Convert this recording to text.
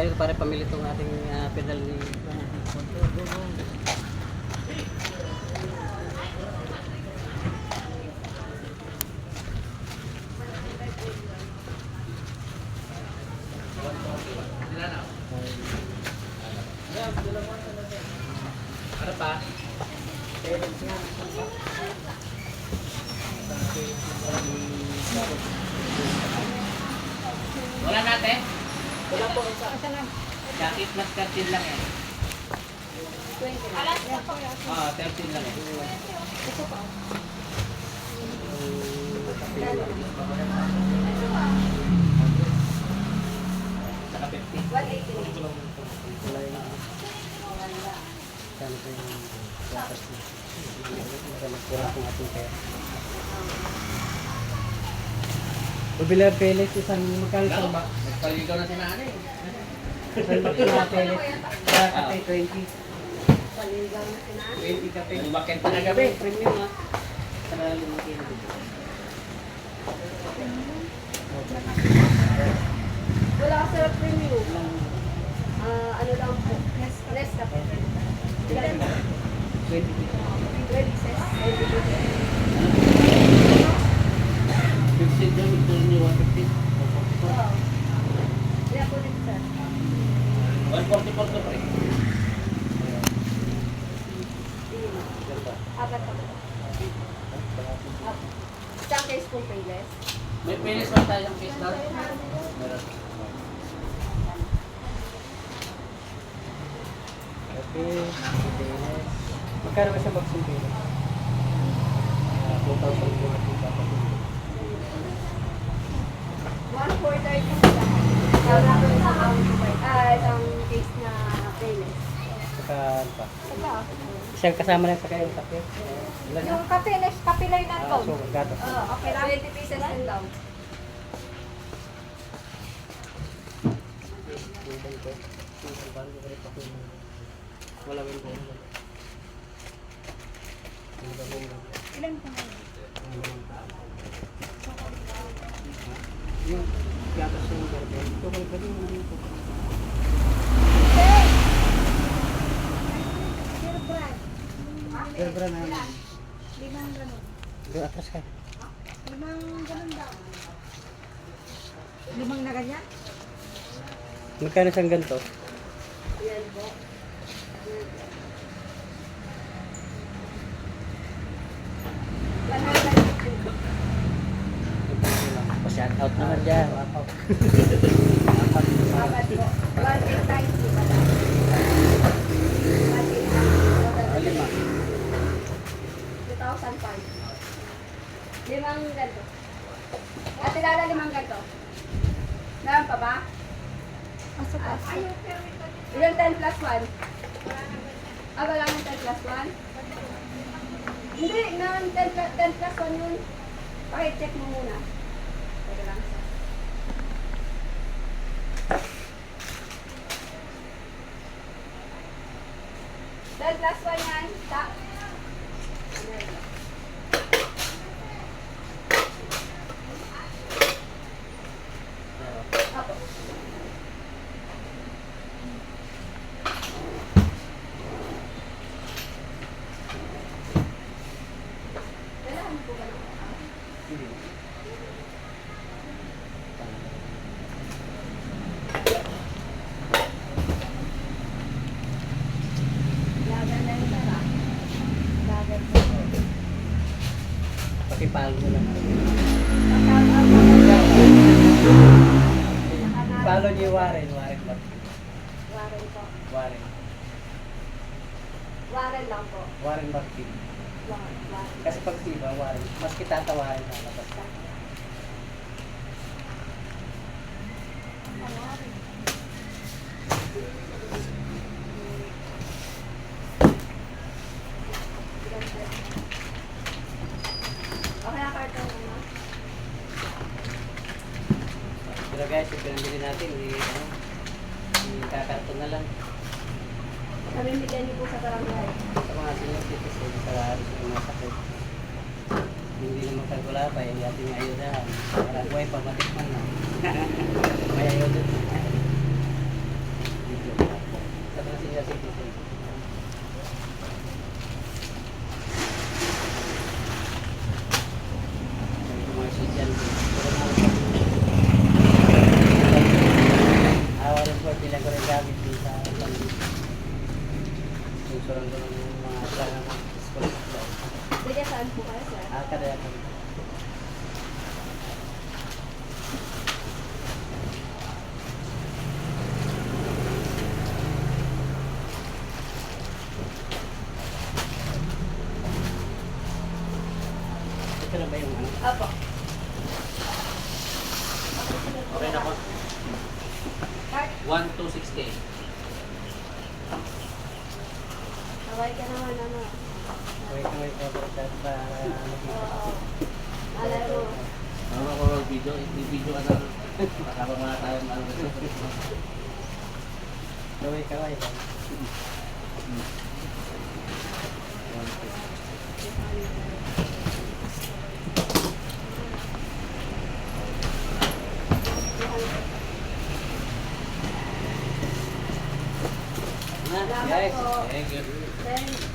Tayo para pamili itong ating ah, pedal ni Ano pa? Wala natin? Wala po. Jacket plus 13 lang eh. Alas na po yun. Ah, 13 lang eh. Saka 50. Wala yung Kano yung ang ating pera. Tubular pellet, isang magkano isang box? Nagpaligaw na si Nani. Isang box na pellet. Kaya kape 20. 20 kape. Lumakin pa na gabi. Premium ah. Para lumaki na. Wala ka sa premium. Ah, ano lang po. Nescafe. Ilan? 20 dito. 20 cents. 50 doon, ito ni 150. Wow. Ilan po dito, sir? 144 to pre. Apat pa po. Apat. Isang case po payless. May pilis pa tayong case na? Meron. Kape, pellet. Magkano ba sa box ng? Ah, 2,000 po natin dapat. 1 for 30 po lang. Para po isang ah, isang case na payless. Saka ano pa? Saka, Isang kasama lang sa kayo yung kape. Ilan na? yung kape, kape lang na Ah, so, gato. Oo, okay lang. 20 pieces din daw. Ko? Ilan ba? Ilan pa ko yung- Wala ba yung buong? Ilan po na Yung gatas yung garden. Ito ko ba yung ano Brad, Pero bra na. limang ganun. Doon atras ka. Limang ganun daw. Limang na ganyan? Magkano isang ganito? Yan po. Pa-shout out naman dyan. Ilang 10 plus 1? Ah, wala nang 10 plus 1? Hindi, meron 10, pl- 10 plus 1 yun. Pakicheck mo muna. Teka lang. Ten plus one yan. Ta. Apo. Kailangan po ba ng Lagan na yung tara. Lagan na. Pakipalo mo lang. Palo niyo Warren. Warren ba? Warren po. Warren. Warren lang po. Warren Martin. Warren. Warren. Kasi pag diba, Warren, mas kitatawarin na labas. Okay na karton mo. Pero guys, yung pinamili natin, hindi, ano, hindi kakarton na lang. Kami bigyan niyo po sa barangay. Sa mga senior citizen, sa halos ng mga sakit. Hindi naman kagula pa, yung ating ayudahan. Para buhay pa matikman na. May ayudan. seat yan. Awa rin po, bilang ko rin gamit din sa Susuran ko ng mga sana ng school supply. Sige, saan po kayo, sir? Ah, kada yan. Ito na ba yung ano? Apo. Okay na po. Cart, 126K. kaway ka naman, ano. Wait, wait, wait, wait, ba, ano. Ano ko video? I-video ka na. Makakaba muna tayo ng. Kaway, kaway. Po. Thank you. Thanks po.